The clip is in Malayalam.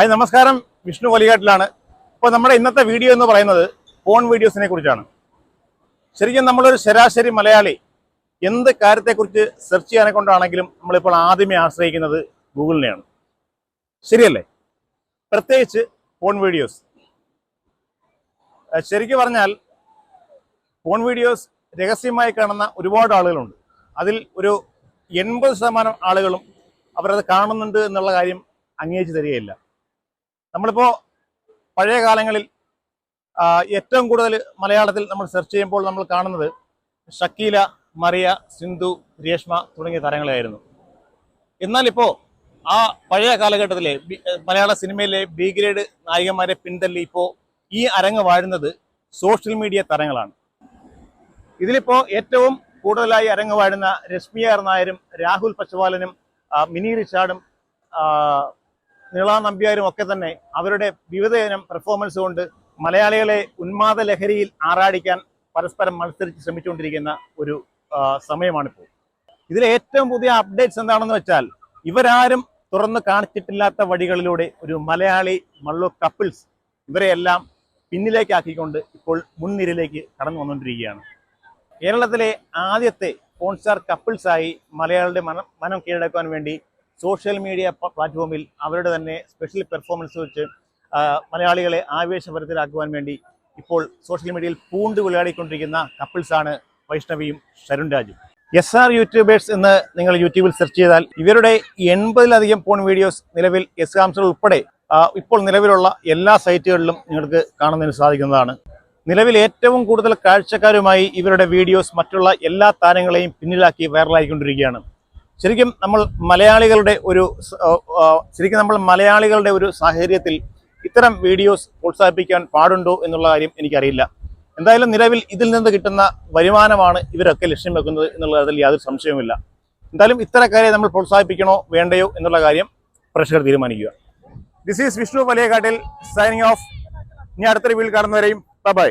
ഹായ് നമസ്കാരം. വിഷ്ണു വലികാട്ടിലാണ് ഇപ്പോൾ നമ്മുടെ ഇന്നത്തെ വീഡിയോ എന്ന് പറയുന്നത് ഫോൺ വീഡിയോസിനെ കുറിച്ചാണ്. ശരിക്കും നമ്മളൊരു ശരാശരി മലയാളി എന്ത് കാര്യത്തെക്കുറിച്ച് സെർച്ച് ചെയ്യാനെ കൊണ്ടാണെങ്കിലും നമ്മളിപ്പോൾ ആദ്യമേ ആശ്രയിക്കുന്നത് ഗൂഗിളിനെയാണ്. ശരിയല്ലേ? പ്രത്യേകിച്ച് ഫോൺ വീഡിയോസ് ശരിക്കും പറഞ്ഞാൽ ഫോൺ വീഡിയോസ് രഹസ്യമായി കാണുന്ന ഒരുപാട് ആളുകളുണ്ട്. അതിൽ ഒരു എൺപത് ശതമാനം ആളുകളും അവരത് കാണുന്നുണ്ട് എന്നുള്ള കാര്യം അംഗീകരിച്ച് തരികയില്ല. നമ്മളിപ്പോൾ പഴയ കാലങ്ങളിൽ ഏറ്റവും കൂടുതൽ മലയാളത്തിൽ നമ്മൾ സെർച്ച് ചെയ്യുമ്പോൾ നമ്മൾ കാണുന്നത് ഷക്കീല മറിയ സിന്ധു രേഷ്മ തുടങ്ങിയ താരങ്ങളായിരുന്നു. എന്നാൽ ഇപ്പോൾ ആ പഴയ കാലഘട്ടത്തിലെ മലയാള സിനിമയിലെ ബി ഗ്രേഡ് നായികന്മാരെ പിന്തള്ളി ഇപ്പോൾ ഈ അരങ്ങ് വാഴുന്നത് സോഷ്യൽ മീഡിയ താരങ്ങളാണ്. ഇതിലിപ്പോ ഏറ്റവും കൂടുതലായി അരങ്ങ് വാഴുന്ന രശ്മിയാർ നായരും രാഹുൽ പച്ചവാലനും മിനി റിച്ചാർഡും നീള നമ്പ്യാരും ഒക്കെ തന്നെ അവരുടെ വിവിധയിനം പെർഫോമൻസ് കൊണ്ട് മലയാളികളെ ഉന്മാദ ലഹരിയിൽ ആറാടിക്കാൻ പരസ്പരം മത്സരിച്ച് ശ്രമിച്ചുകൊണ്ടിരിക്കുന്ന ഒരു സമയമാണിപ്പോൾ. ഇതിലെ ഏറ്റവും പുതിയ അപ്ഡേറ്റ്സ് എന്താണെന്ന് വെച്ചാൽ ഇവരാരും തുറന്ന് കാണിച്ചിട്ടില്ലാത്ത വഴികളിലൂടെ ഒരു മലയാളി മള്ളു കപ്പിൾസ് ഇവരെയെല്ലാം പിന്നിലേക്കാക്കിക്കൊണ്ട് ഇപ്പോൾ മുൻനിരയിലേക്ക് കടന്നു വന്നുകൊണ്ടിരിക്കുകയാണ്. കേരളത്തിലെ ആദ്യത്തെ പോൺസ്റ്റാർ കപ്പിൾസായി മലയാളിയുടെ മനം മനം കീഴടക്കാൻ വേണ്ടി സോഷ്യൽ മീഡിയ പ്ലാറ്റ്ഫോമിൽ അവരുടെ തന്നെ സ്പെഷ്യൽ പെർഫോമൻസ് വെച്ച് മലയാളികളെ ആവേശഭരത്തിലാക്കുവാൻ വേണ്ടി ഇപ്പോൾ സോഷ്യൽ മീഡിയയിൽ പൂണ്ട് വിളയാടിക്കൊണ്ടിരിക്കുന്ന കപ്പിൾസാണ് വൈഷ്ണവിയും ശരുൺ രാജും. എസ് ആർ യൂട്യൂബേഴ്സ് എന്ന് നിങ്ങൾ യൂട്യൂബിൽ സെർച്ച് ചെയ്താൽ ഇവരുടെ എൺപതിലധികം ഫോൺ വീഡിയോസ് നിലവിൽ എസ് ആംസർ ഉൾപ്പെടെ ഇപ്പോൾ നിലവിലുള്ള എല്ലാ സൈറ്റുകളിലും നിങ്ങൾക്ക് കാണുന്നതിന് സാധിക്കുന്നതാണ്. നിലവിൽ ഏറ്റവും കൂടുതൽ കാഴ്ചക്കാരുമായി ഇവരുടെ വീഡിയോസ് മറ്റുള്ള എല്ലാ താരങ്ങളെയും പിന്നിലാക്കി വൈറലായിക്കൊണ്ടിരിക്കുകയാണ് ശരിക്കും നമ്മൾ മലയാളികളുടെ ഒരു ശരിക്കും നമ്മൾ മലയാളികളുടെ ഒരു സാഹചര്യത്തിൽ ഇത്തരം വീഡിയോസ് പ്രോത്സാഹിപ്പിക്കാൻ പാടുണ്ടോ എന്നുള്ള കാര്യം എനിക്കറിയില്ല. എന്തായാലും നിലവിൽ ഇതിൽ നിന്ന് കിട്ടുന്ന വരുമാനമാണ് ഇവരൊക്കെ ലക്ഷ്യം വെക്കുന്നത് എന്നുള്ളതിൽ യാതൊരു സംശയവുമില്ല. എന്തായാലും ഇത്തരക്കാരെ നമ്മൾ പ്രോത്സാഹിപ്പിക്കണോ വേണ്ടയോ എന്നുള്ള കാര്യം പ്രേക്ഷകർ തീരുമാനിക്കുക. This is Vishnu Valiyakattil signing off ഇനി അടുത്തൊരു വീട്ടിൽ കാണുന്നവരെയും ബൈ